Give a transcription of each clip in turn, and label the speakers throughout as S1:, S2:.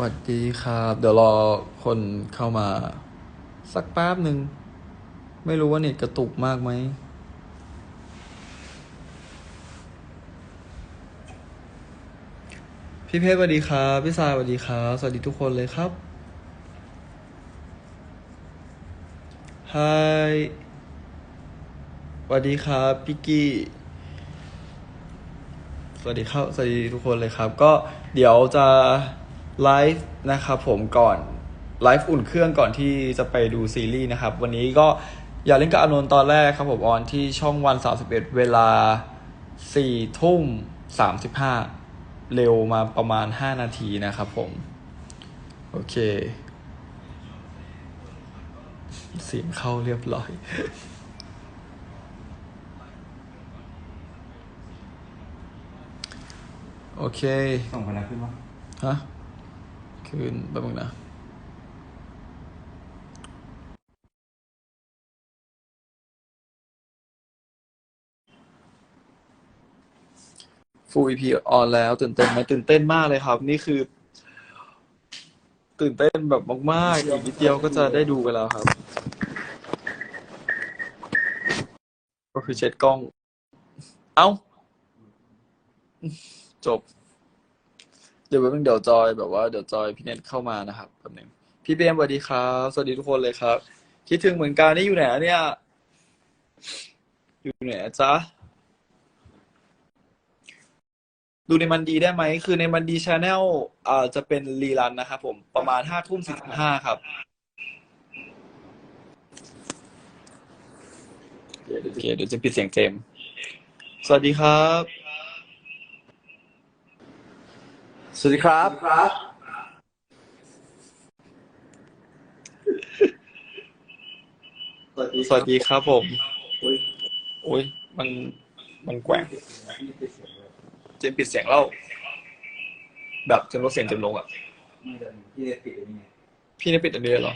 S1: วัสดีครับ เดี๋ยวรอคนเข้ามา สักแป๊บหนึ่ง ไม่รู้ว่าเน็ตกระตุกมากไหมพี่เพชรสวัสดีครับ พี่สายสวัสดีครับ สวัสดีทุกคนเลยครับฮายสวัสดีครับพี่กี้ สวัสดีครับ สวัสดีทุกคนเลยครับ ก็เดี๋ยวจะ ไลฟ์นะครับผมก่อนไลฟ์อุ่นเครื่องก่อนที่จะไปดูซีรีส์นะครับ วันนี้ก็อยากเล่นกับอานนท์ตอนแรกครับผมออนที่ช่องวัน 31 เวลา4ทุ่ม35 เร็วมาประมาณ 5 นาทีนะครับผม โอเค เสียงเข้าเรียบร้อยโอเค
S2: ส่งพนักขึ้นวะ
S1: ฮะ คืนแป๊บนึงนะฟูอีพีออนแล้ว ตื่นเต้นไหมตื่นเต้นมากเลยครับ นี่คือ ตื่นเต้นแบบมากๆอีกนิดเดียวก็จะได้ดูกันแล้วครับ ก็คือเช็ดกล้อง เอ้า จบ เดี๋ยวแป๊บนึงเดี๋ยวจอยแบบว่าเดี๋ยวจอยพี่เน็ตเข้ามานะครับแป๊บนึงพี่เบมสวัสดีครับสวัสดีทุกคนเลยครับ คิดถึงเหมือนกันนี่อยู่ไหนอะเนี่ย อยู่ไหนอะจ๊ะดูในมันดีได้ไหม คือในมันดีชาแนลอ่าจะเป็นรีรันนะครับผมประมาณห้าทุ่มสี่สิบห้าครับโอเคเดี๋ยวจะปิดเสียงเจมส์สวัสดีครับ
S2: สวัสดีครับ
S1: สวัสดีครับผม
S2: อุ้ย
S1: โอ้ยมัน มันแกว่ง เจมส์ปิดเสียงแล้วแบบจนลดเสียงเจมส์ลงอะ
S2: ไม่แต่พี่เนี่ยปิดอันนี้ไง
S1: พี่ได้ปิดอันนี้เลยเหรอ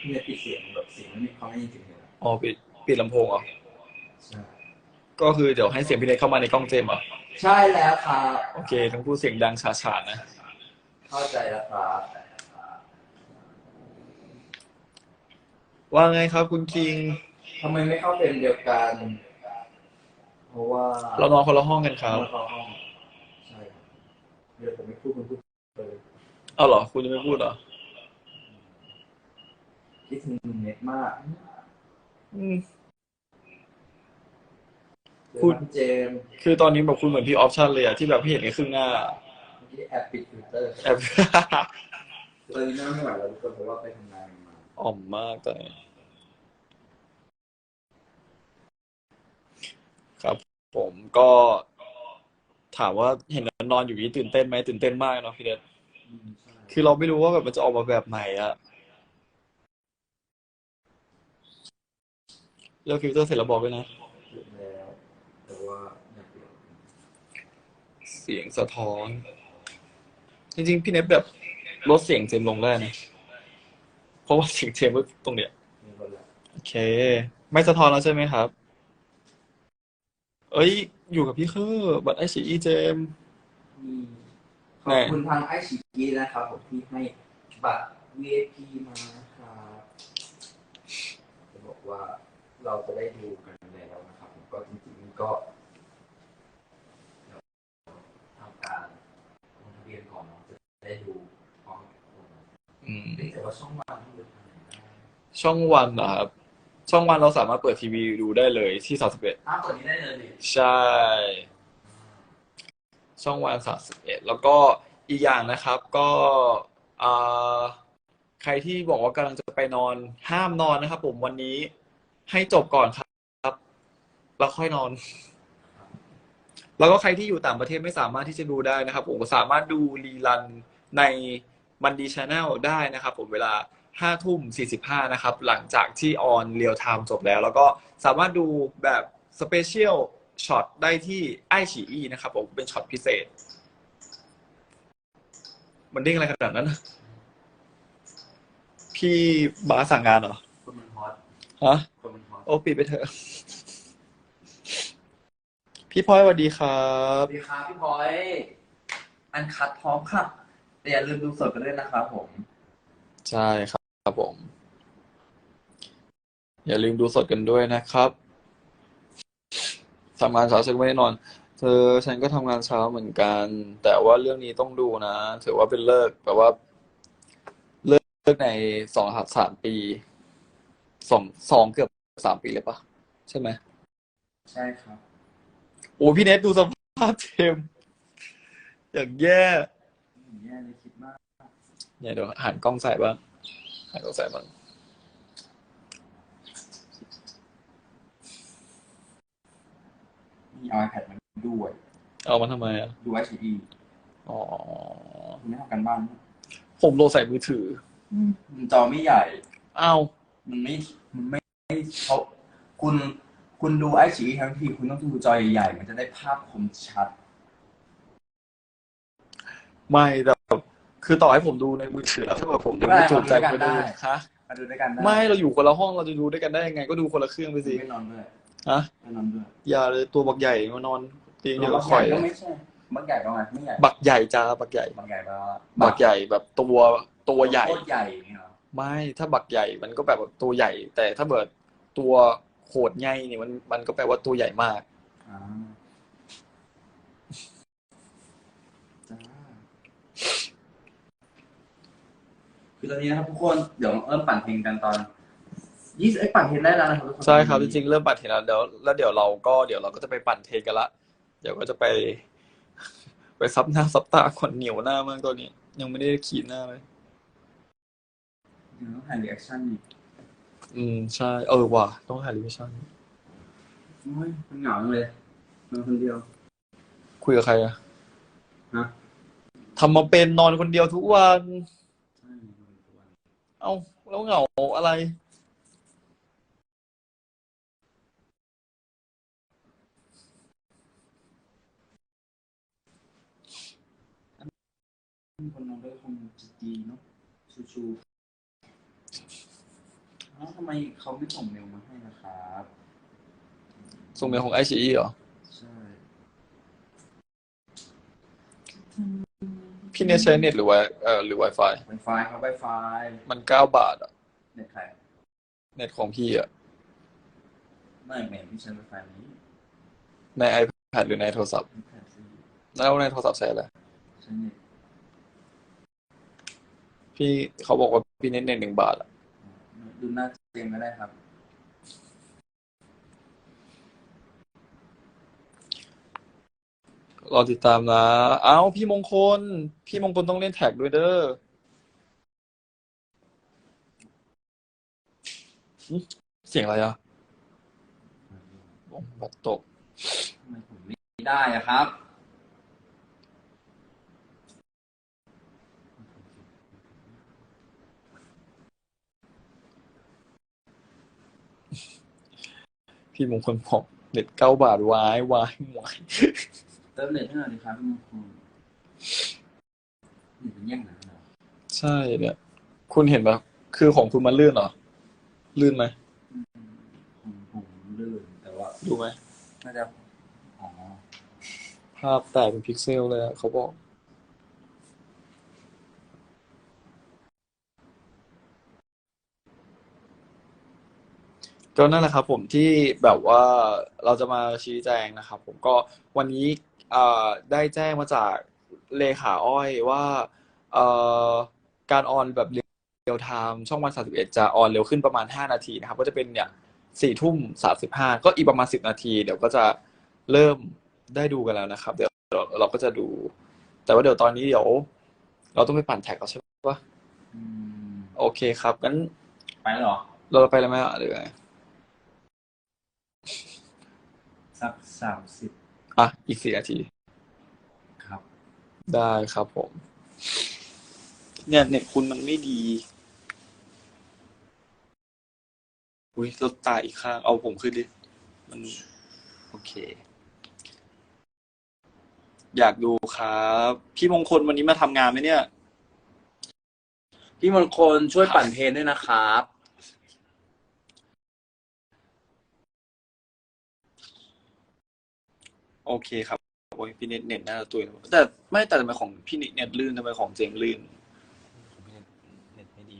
S2: พี่เนี่ยปิดเสียงแบบเสียงมันไม่เขาไม่ยินเสียงเลย
S1: อ๋อ ปิด ปิดลำโพงเหรอ
S2: ใช่
S1: ก็คือเดี๋ยวให้เสียงพี่เล็กเข้ามาในกล้องเจมส์เหรอ
S2: ใช่แล้วครับ
S1: โอเคทั้งพูดเสียงดังฉาฉานนะ
S2: เข้าใจแล้วครับ
S1: ว่าไงครับคุณคิง
S2: ทำไมไม่เข้าเป็นเดียวกัน เพราะว่า
S1: เรานอนคนละห้องกันครับ
S2: เราเข้าห้องใช่ครับเดี๋ยวผมไม่พูดคุณพูดเลย
S1: เอาเหรอ คุณจะไม่พูดเหรอ
S2: คิดถึงเน็ตมาก
S1: อืม พู
S2: พู
S1: ด
S2: ดเจมส์
S1: คือตอนนี้แบบคุณเหมือนพี่ออปชั่นเลยอะที่แบบพี่เห็นในครึ่งหน้า
S2: เมื่อกี้แอบปิดฟิลเตอร์
S1: แอบ
S2: ตอนนี้หน้าไม่ไหวแล้วทุกคนเพราะว่าไปทำงานมา
S1: อ่อมมากตอนนี้ครับ ผมก็ถามว่าเห็นนอนอยู่นี้ตื่นเต้นไหมตื่นเต้นมากเนาะพี่เดช
S2: อืมใช่
S1: คือเราไม่รู้ว่าแบบมันจะออกมาแบบไหนอะเลือกฟิลเตอร์เสร็จแล้วบอกด้วยนะ
S2: หยุดแล้ว แต่ว่าอยากเปลี่ยน
S1: เสียงสะท้อน จริงๆ พี่เน็ตแบบลดเสียงเจมส์ลงได้นะ เพราะว่าเสียงเจมส์ก็ตรงเนี้ย
S2: มีคนละ
S1: โอเค ไม่สะท้อนแล้วใช่ไหมครับ เอ้ย อยู่กับพี่คือบัตรไอชีอีเจมส์
S2: มีข
S1: ไหน
S2: อบคุณทางไอชิกีนะครับผมที่ให้บัตร VIP มานะครับจะบอกว่าเราจะได้ดูกันแล้วนะครับผมก็จริงๆก็เดี๋ยวทำการลงทะเบียนก่อนเนาะจะได้ดูพร้อมกับทุกคน
S1: อืม
S2: แต่ว่าช่องวันที่ดูทางไหนได้
S1: ช่องวันนะครับ ช่องวันเราสามารถเปิดทีวีดูได้เลยที่สามสิบเอ็ด
S2: อ้าวตัวนี้ได้เลยดิ
S1: ใช่ ช่องวันสามสิบเอ็ดแล้วก็อีกอย่างนะครับ ก็อ่าใครที่บอกว่ากำลังจะไปนอนห้ามนอนนะครับ ผมวันนี้ให้จบก่อนครับ แล้วค่อยนอน แล้วก็ใครที่อยู่ต่างประเทศไม่สามารถที่จะดูได้นะครับ ผมสามารถดูรีรันใน มันดีชาแนลได้นะครับผมเวลาห้าทุ่มสี่สิบห้านะครับ หลังจากที่ออนเรียลไทม์จบแล้ว แล้วก็สามารถดูแบบสเปเชียลช็อตได้ที่ไอฉีอีนะครับผมเป็นช็อตพิเศษ มันเด้งอะไรขนาดนั้นนะพี่บาสสั่งงานเหรอ
S2: คนมันฮอต
S1: ฮะ
S2: คนมันฮอต
S1: โอ้ปิดไปเถอะ พี่พลอยสวัสดีครั
S2: ส
S1: บ
S2: วัสดีครับพี่พลอย อันคัดพร้อมค่ะเแต่อย่าลืมดูสดกันด้วยนะครับผม
S1: ใช่ครับครับผม อย่าลืมดูสดกันด้วยนะครับทำงานเช้าฉันก็ไม่ได้นอน เธอฉันก็ทำงานเช้าเหมือนกัน แต่ว่าเรื่องนี้ต้องดูนะถือว่าเป็นเลิกแบบว่า เลิกในสองสามปีสองสองเกือบสามปีเลยปะใช่ไหม
S2: ใช่ครับ
S1: โอ้พี่เนทดูสภาพเทมอย่างแย่
S2: แย่เลยคิดมาก
S1: เนี่ยเดี๋ยวหันกล้องใส่บ้างหันกล้องใส่บ้าง
S2: มีเอา iPad มาด้วย
S1: เอามันทำไมอะ
S2: ดู HDD
S1: อ๋อ
S2: คุณไม่ทำกันบ้าน
S1: ผมโหลดใส่มือถือ
S2: มันจอไม่ใหญ่
S1: อ้าว
S2: มันไม่ มันไม่เขาคุณ คุณดูไอชีทั้งทีคุณต้องดูจอใหญ่ๆ มันจะได้ภาพคมชัด
S1: ไม่แต่แบบคือต่อให้ผมดูในมือถือแล้วถ้าแบบผมดูไม่ถูกใจผมก็ดูฮะ
S2: มาดูด้วยกันได้
S1: ไม่เราอยู่คนละห้องเราจะดูด้วยกันได้ยังไง ก็ดูคนละเครื่องไปสิ
S2: ไม่นอนด้วย
S1: ฮะ
S2: ไม่นอนด้วย
S1: อย่าเลยตัวบักใหญ่มานอนเตียงเดียว
S2: บั
S1: กับ
S2: ก
S1: ข่
S2: ให
S1: อ
S2: ญ่
S1: ย
S2: ก็ไม่ใช่บักใหญ่ก็ไงไม่ใหญ่
S1: บักใหญ่จ้าบักใหญ่
S2: บักใหญ่ก็
S1: บักใหญ่แบบตัวตัวใหญ่
S2: โคตรใหญ่อย่างเงี้ยเหรอ
S1: ไม่ถ้าบักใหญ่มันก็แบบตัวใหญ่ แต่ถ้าเบิดตัวโขดใหญ่เนี่ยมันมันก็แปลว่าตัวใหญ่มาก
S2: อ่าจ้า คือตอนนี้นะครับทุกคนเดี๋ยวเริ่มปั่นเพลงกันตอนยี่สิบเอ้ยปั่นเพลงได้แล้วนะครับทุกคน
S1: ใช่ครับจริงๆเริ่มปั่นเทรนแล้วเดี๋ยวแล้วเดี๋ยวเราก็เดี๋ยวเราก็จะไปปั่นเทรนกันละเดี๋ยวก็จะไป ไปซับหน้าซับตาขนเหนียวหน้ามากตัวนี้ ยังไม่ได้ขีดหน้าเลย
S2: เดี๋ยวต้องถ่ายรีแอคชั่นอีก
S1: อืมใช่เออว่ะต้องถ่ายรีวิชั่น
S2: โอ้ยมันเหงาจังเลยนอนคนเดียว
S1: คุยกับใครอะ
S2: ฮะ
S1: ทำมาเป็นนอนคนเดียวทุกวัน
S2: ใช่นอนทุกวัน
S1: เอ้าแล้วเหงาอะไร
S2: มีคนนอนด้วยคงจะดีเนาะชูชูอ้าวทำไมเขาไม่ส่งเมลมาให้นะครับ
S1: ส่งเมลของไอชีเหรอ
S2: ใช่
S1: พี่เนทใช้เน็ตหรือว่าเอ่อหรือ Wi-Fi
S2: Wi-Fi ครับ Wi-Fi
S1: มันเก้าบาทอะ
S2: เน็ตใคร
S1: เน็ตของพี่อะ
S2: ไม่แม่ไม่ใช่ Wi-Fi นี้
S1: ใน iPad หรือในโทรศัพท์
S2: ไม่แพซิ
S1: แล้วในโทรศัพท์ใช้อะไร
S2: ใช่เน็ต
S1: พี่เขาบอกว่าพี่เน็ตเน็ตหนึ่งบาทอะ
S2: ดูหน้าเจมก็ได้ครับ
S1: รอติดตามนะ เอ้าพี่มงคล พี่มงคลต้องเล่นแท็กด้วยเด้อหึเสียงอะไรอะบัตตก
S2: ทำไมผมไม่ได้อะครับ
S1: พี่มงคลบอกเน็ตเก้าบาทวายวายวาย
S2: เติมเน็ตให้หน่อยดิครับพี่มงคลนี่เป็นแย่งหนังเหรอ
S1: ใช่เนี่ย คุณเห็นปะคือของคุณมันลื่นเหรอ ลื่นไหม
S2: ผมผมลื่นแต่ว่า
S1: ดูไหม
S2: น่าจะอ๋อ
S1: ภาพแตกเป็นพิกเซลเลยอะเขาบอกก็นั่นแหละครับผมที่แบบว่าเราจะมาชี้แจงนะครับผมก็วันนี้ ได้แจ้งมาจากเลขาอ้อยว่าเอ่อการออนแบบเรียลไทม์ช่องวัน 31 จะออนเร็วขึ้นประมาณ 5 นาทีนะครับ ก็จะเป็นเนี่ยสี่ทุ่มสามสิบห้าก็อีกประมาณ10นาที เดี๋ยวก็จะเริ่มได้ดูกันแล้วนะครับ เดี๋ยวเราเราก็จะดู แต่ว่าเดี๋ยวตอนนี้เดี๋ยว เราต้องไปปั่นแท็กเอาใช่ปะ
S2: อืม
S1: โอเคครับงั้น
S2: ไปแล้วเหรอ
S1: เราไปแล้วไหมอะหรือไง
S2: สักสามสิบ
S1: อะอีกสี่นาที
S2: ครับ
S1: ได้ครับผม เนี่ยเน็ตคุณมันไม่ดี อุ้ยรถตายอีกข้าง เอาผมขึ้นดิ มัน โอเค อยากดูครับ พี่มงคลวันนี้มาทำงานไหมเนี่ย
S2: พี่มงคลช่วยปั่นเพลงด้วยนะครับ
S1: โอเคครับโอ้ยพี่เน็ตเน็ตน่าจะตุยแล้วแต่ไม่แต่ทำไมของพี่เน็ตลื่นทำไมของเจมส์ลื่น
S2: ผมเน็ตเน็ตไม่ดี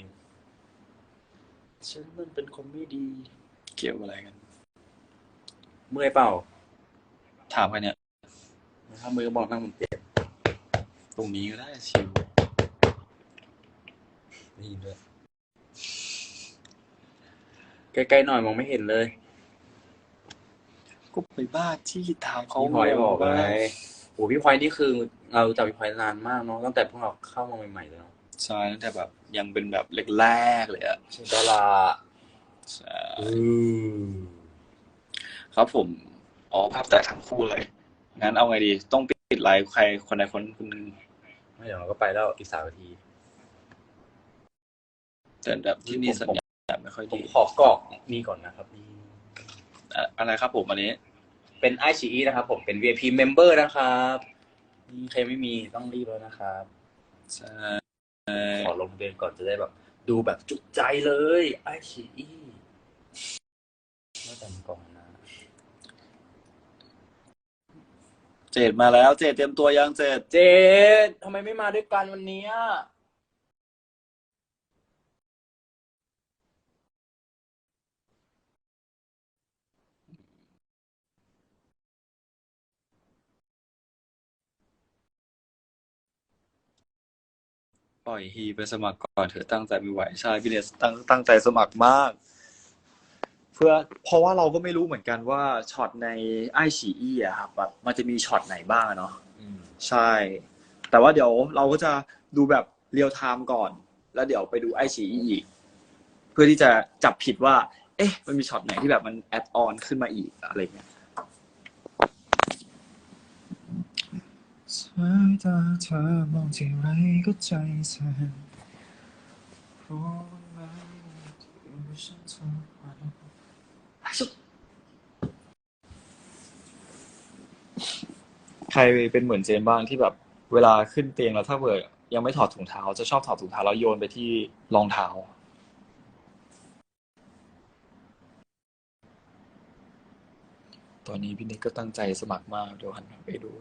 S1: ฉันมันเป็นคนไม่ดี เกี่ยวอะไรกัน
S2: เมื่อยเปล่า
S1: ถามใครเนี่ย
S2: ถ้ามือบอกนั่งมันเจ็บ
S1: ตรงนี้ก็ได้ชิว
S2: ได้ยินด้วย ใกล้ๆหน่อยมองไม่เห็นเลย
S1: ก็ไปบ้าที่ถามเขา
S2: พี่พลอยบอกไงโอ้พี่พลอยนี่คือเรารู้จักพี่พลอยนานมากเนาะตั้งแต่พวกเราเข้ามาใหม่ๆเลยเนาะ
S1: ใช่ตั้งแต่แบบยังเป็นแบบแรกๆเลยอะ
S2: ใช่ดารา
S1: ใช่
S2: อืม
S1: ครับผมอ๋อภาพแตกทั้งคู่เลยงั้นเอาไงดี ต้องปิดไลฟ์ใครคนใดคนคนหนึง
S2: ไม่เดี๋ยวเราก็ไปแล้วอีกสามนาที
S1: แต่แบบที่นี่สัญญาณไม่ค่อย
S2: ผม
S1: ดี
S2: ขอกรอกนี่ก่อนนะครับนี่
S1: อะอะไรครับผมอันนี้
S2: เป็นไอชีอีนะครับ ผมเป็น VIP member นะครับนี่ใครไม่มีต้องรีบแล้วนะครับ
S1: ใช่
S2: ขอลงเดือนก่อนจะได้แบบ ดูแบบจุใจเลยไอชีอีไม่แต่งก่อนนะ
S1: เจดมาแล้ว เจดเตรียมตัวยังเจด
S2: เจดทำไมไม่มาด้วยกันวันเนี้
S1: ปล่อยฮีไปสมัครก่อนเถอะตั้งใจไม่ไหวใช่พี่เนสตั้งตั้งใจสมัครมาก เพื่อเพราะว่าเราก็ไม่รู้เหมือนกันว่าช็อตในไอฉีอีอะครับแบบมันจะมีช็อตไหนบ้างอะเนาะ
S2: อืม
S1: ใช่ แต่ว่าเดี๋ยวเราก็จะดูแบบเรียลไทม์ก่อน แล้วเดี๋ยวไปดูไอฉีอีก เพื่อที่จะจับผิดว่า เอ๊ะ มันมีช็อตไหนที่แบบมันแอดออนขึ้นมาอีกอะไรเงี้ย
S3: สายตาเธอมองที่ไรก็ใจสั่นรู้ไหมที่ฉันทุกวัน
S1: ใครเป็นเหมือนเจมบ้างที่แบบ เวลาขึ้นเตียงแล้วถ้าเกิดยังไม่ถอดถุงเท้า จะชอบถอดถุงเท้าแล้วโยนไปที่รองเท้า ตอนนี้พี่นิกก็ตั้งใจสมัครมากเดี๋ยวหันไปดู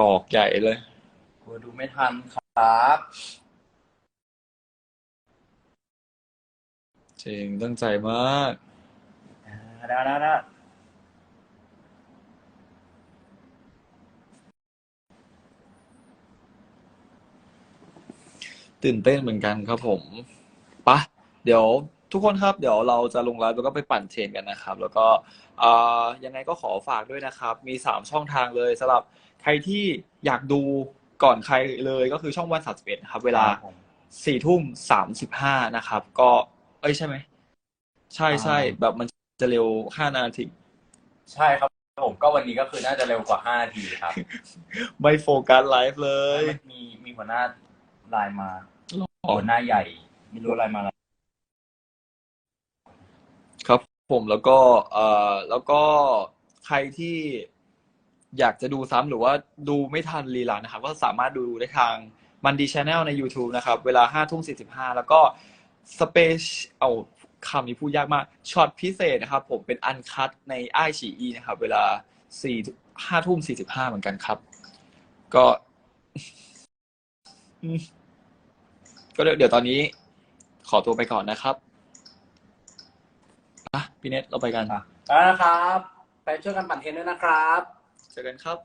S1: กอกใหญ่เลย
S2: กลัวดูไม่ทันครับ
S1: เจงตั้งใจมาก
S2: อ่าได้ได้ได้
S1: ตื่นเต้นเหมือนกันครับผมปะเดี๋ยว ทุกคนครับ เดี๋ยวเราจะลงไลฟ์แล้วก็ไปปั่นเทรนกันนะครับ แล้วก็อ่ายังไงก็ขอฝากด้วยนะครับ มีสามช่องทางเลยสำหรับใครที่อยากดูก่อนใครเลยก็คือช่องวันสามสิบเอ็ดครับ เวลา
S2: ครับผม
S1: สี่ทุ่มสามสิบห้านะครับ ก็ เอ้ยใช่ไหมใช่ใช่
S2: อ่า
S1: แบบมันจะเร็วห้านาที
S2: ใช่ครับผมก็วันนี้ก็คือน่าจะเร็วกว่าห้านาทีครับ
S1: ไม่โฟกัสไลฟ์เลย
S2: มีมีหัวหน้าไลน์มา
S1: อ๋อ
S2: หัวหน้าใหญ่ไม่รู้อะไรมาแล้ว
S1: ครับ ผมแล้วก็เอ่อแล้วก็ใครที่อยากจะดูซ้ำหรือว่าดูไม่ทันรีลันนะครับ ก็สามารถดูได้ทางมันดีชแนลใน YouTube นะครับ เวลาห้าทุ่มสี่สิบห้าแล้วก็สเปซเอาคำนี้พูดยากมากช็อตพิเศษนะครับ ผมเป็นอันคัตในไอฉีอีนะครับ เวลาสี่ห้าทุ่มสี่สิบห้าเหมือนกันครับ ก็ก็เดี๋ยวตอนนี้ขอตัวไปก่อนนะครับ พี่เน็ตเราไปกัน
S2: แล้วนะครับ ไปช่วยกันปั่นเทรนด้วยนะครับ
S1: เจอกันครับ